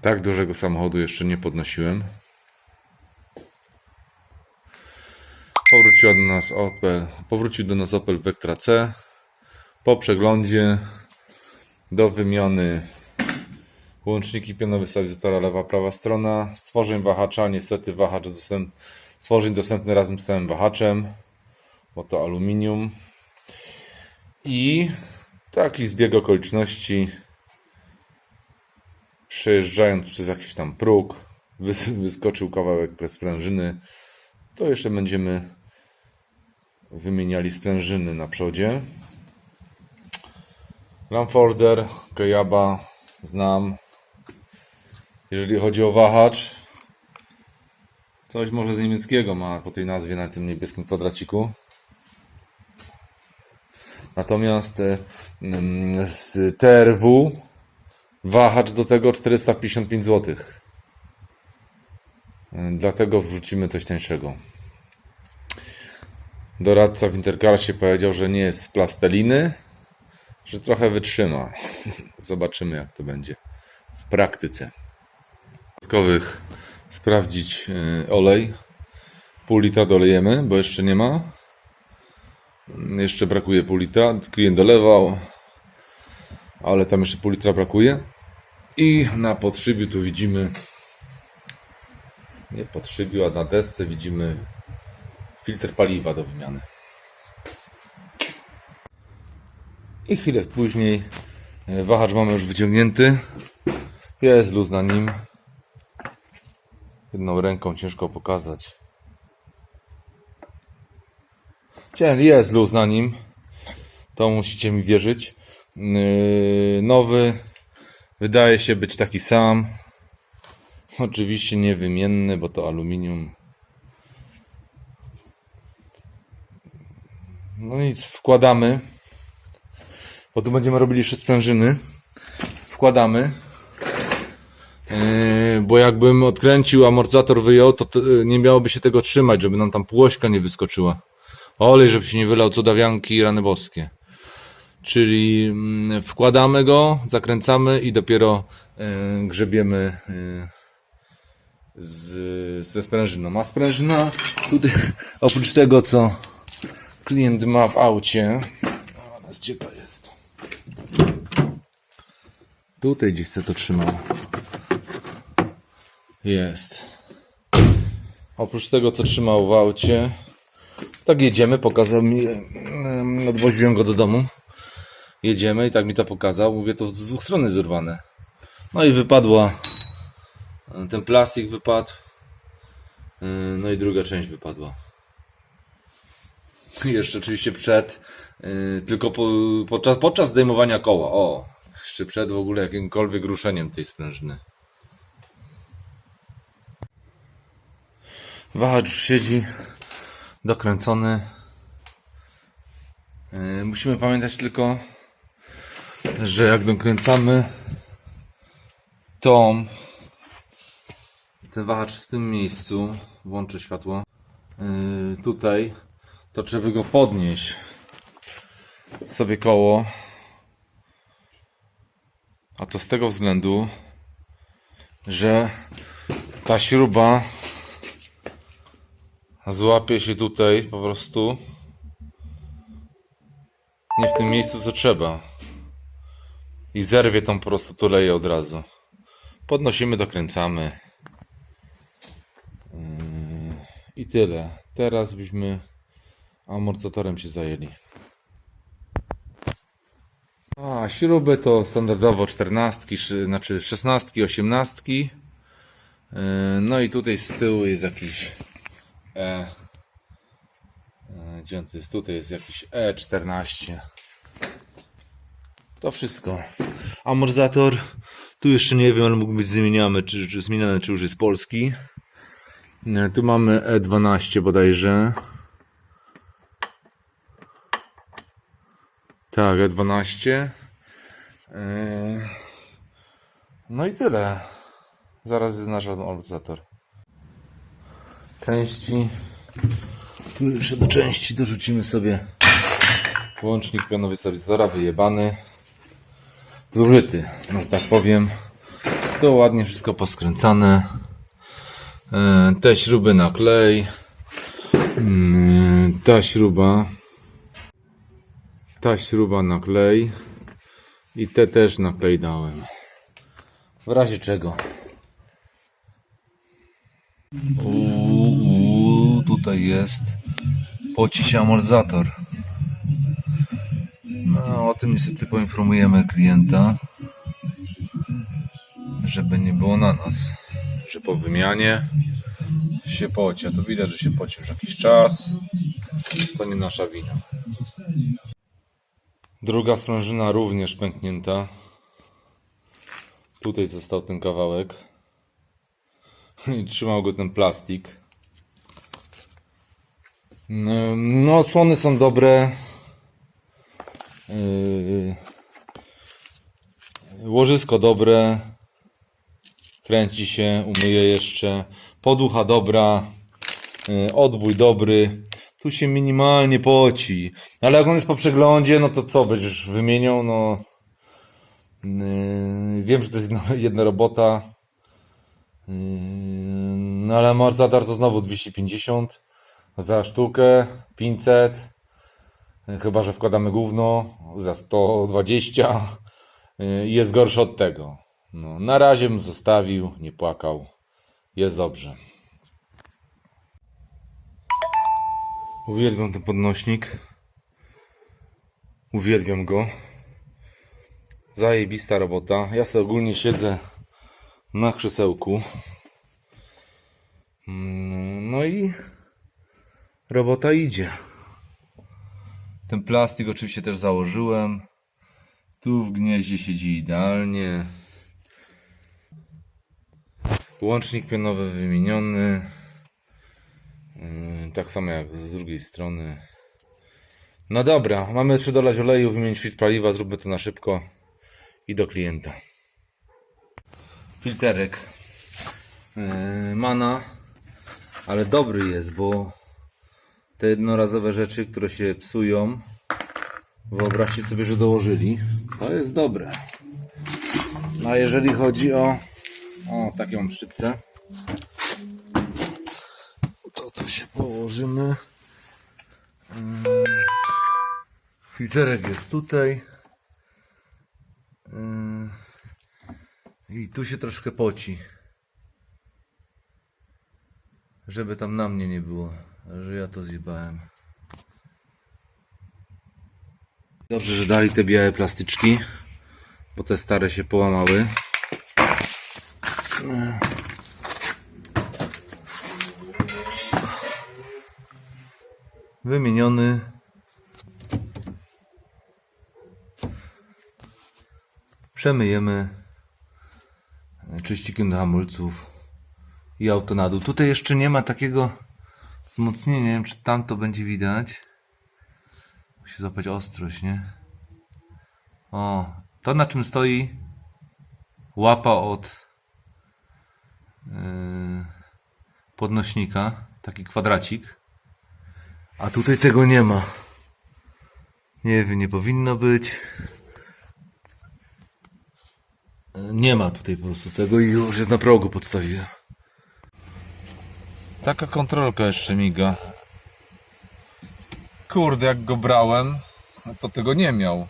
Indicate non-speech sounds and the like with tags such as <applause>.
Tak dużego samochodu jeszcze nie podnosiłem. Powrócił do nas Opel, powrócił do nas Opel Vectra C. Po przeglądzie do wymiany łączniki pionowe stabilizatora lewa, prawa strona, stworzeń wahacza, niestety wahacz dostęp, stworzeń dostępny razem z całym wahaczem, bo to aluminium. I taki zbieg okoliczności, przejeżdżając przez jakiś tam próg, wys- wyskoczył kawałek sprężyny, to jeszcze będziemy wymieniali sprężyny na przodzie. Lamforder, Kayaba znam. Jeżeli chodzi o wahacz, coś może z niemieckiego ma po tej nazwie na tym niebieskim kwadraciku. Natomiast z TRW wahacz do tego 455 zł. Dlatego wrzucimy coś tańszego. Doradca w Intercarsie powiedział, że nie jest z plasteliny, że trochę wytrzyma. <laughs> Zobaczymy, jak to będzie w praktyce. Dodatkowych sprawdzić e, olej. Pół litra dolejemy, bo jeszcze nie ma. Jeszcze brakuje pół litra. Klient dolewał, ale tam jeszcze pół litra brakuje. I na podszybiu tu widzimy, nie podszybiu, a na desce widzimy filtr paliwa do wymiany. I chwilę później e, wahacz mamy już wyciągnięty. Jest luz na nim. Jedną ręką ciężko pokazać. Jest luz na nim. To musicie mi wierzyć. Nowy wydaje się być taki sam. Oczywiście niewymienny, bo to aluminium. No nic, wkładamy. Bo tu będziemy robili jeszcze sprężyny. Wkładamy. Yy, bo jakbym odkręcił, amortyzator wyjął, to, yy, nie miałoby się tego trzymać, żeby nam tam płośka nie wyskoczyła. Olej, żeby się nie wylał co dawianki i rany boskie. Czyli mm, wkładamy go, zakręcamy i dopiero yy, grzebiemy yy, z, ze sprężyną. A sprężyna tutaj, <laughs> oprócz tego, co klient ma w aucie, teraz gdzie to jest? Tutaj gdzieś se to trzymał. Jest. Oprócz tego, co trzymał w aucie, tak jedziemy, pokazał mi, em, odwoziłem go do domu. Jedziemy i tak mi to pokazał. Mówię, to z dwóch stron zerwane. No i wypadła, e, ten plastik wypadł, e, no i druga część wypadła. Jeszcze oczywiście przed, e, tylko po, podczas, podczas zdejmowania koła. O, jeszcze przed w ogóle jakimkolwiek ruszeniem tej sprężyny. Wahacz już siedzi dokręcony. Musimy pamiętać tylko, że jak dokręcamy tą ten wahacz w tym miejscu, włączę światło, yy, tutaj, to trzeba go podnieść sobie koło. A to z tego względu, że ta śruba złapie się tutaj po prostu nie w tym miejscu co trzeba i zerwie tą po prostu tuleję od razu podnosimy, dokręcamy Yy, i tyle teraz byśmy amortyzatorem się zajęli a śruby to standardowo 14, szy- znaczy 16, 18 Yy, no i tutaj z tyłu jest jakiś E. E, Gdzie on to jest? Tutaj jest jakiś E14. To wszystko. Amortyzator. Tu jeszcze nie wiem, ale mógł być zmieniany, czy, czy zmieniany, czy już jest polski. E, Tu mamy E12 bodajże. Tak, E12. E, No i tyle. Zaraz jest nasz amortyzator części. Tu jeszcze do części dorzucimy sobie łącznik pionowy stabilizatora wyjebany. Zużyty, może tak powiem. To ładnie wszystko poskręcane. E, Te śruby na klej. Mm, Ta śruba. Ta śruba na klej. I te też na klej dałem. W razie czego. Uuu, tutaj jest. Poci się amortyzator. O tym niestety poinformujemy klienta, żeby nie było na nas, że po wymianie się poci. A to widać, że się poci już jakiś czas. To nie nasza wina. Druga sprężyna również pęknięta. Tutaj został ten kawałek. I trzymał go ten plastik. No, No, słony są dobre. Yy, Łożysko dobre. Kręci się, umyje jeszcze. Poducha dobra. Yy, Odbój dobry. Tu się minimalnie poci. Ale jak on jest po przeglądzie, no to co, będziesz wymieniał? No. Yy, Wiem, że to jest jedna, robota. No ale amortyzator to znowu 250 za sztukę, 500. Chyba, że wkładamy gówno za 120 yy, i jest gorszy od tego. No, na razie bym zostawił, nie płakał. Jest dobrze. Uwielbiam ten podnośnik. Uwielbiam go. Zajebista robota. Ja sobie ogólnie siedzę na krzesełku. Mm, No i robota idzie. Ten plastik oczywiście też założyłem. Tu w gnieździe siedzi idealnie. Łącznik pionowy wymieniony. Yy, Tak samo jak z drugiej strony. No dobra, mamy 3 dolać oleju, wymienić filtr paliwa, zróbmy to na szybko i do klienta. Filterek yy, Mana, ale dobry jest, bo te jednorazowe rzeczy, które się psują, wyobraźcie sobie, że dołożyli. To jest dobre. A jeżeli chodzi o o, mam szczypce. To tu się położymy. Mm. Filterek jest tutaj. Yy. I tu się troszkę poci. Żeby tam na mnie nie było, że ja to zjebałem. Dobrze, że dali te białe plastyczki, bo te stare się połamały. Wymieniony. Przemyjemy czyścikiem do hamulców i auto na dół. Tutaj jeszcze nie ma takiego wzmocnienia. Nie wiem, czy tam to będzie widać. Musi złapać ostrość, nie? O, to na czym stoi łapa od yy, podnośnika, taki kwadracik. A tutaj tego nie ma. Nie wiem, nie powinno być. Nie ma tutaj po prostu tego i już jest na progu podstawiłem. Taka kontrolka jeszcze miga. Kurde, jak go brałem, to tego nie miał.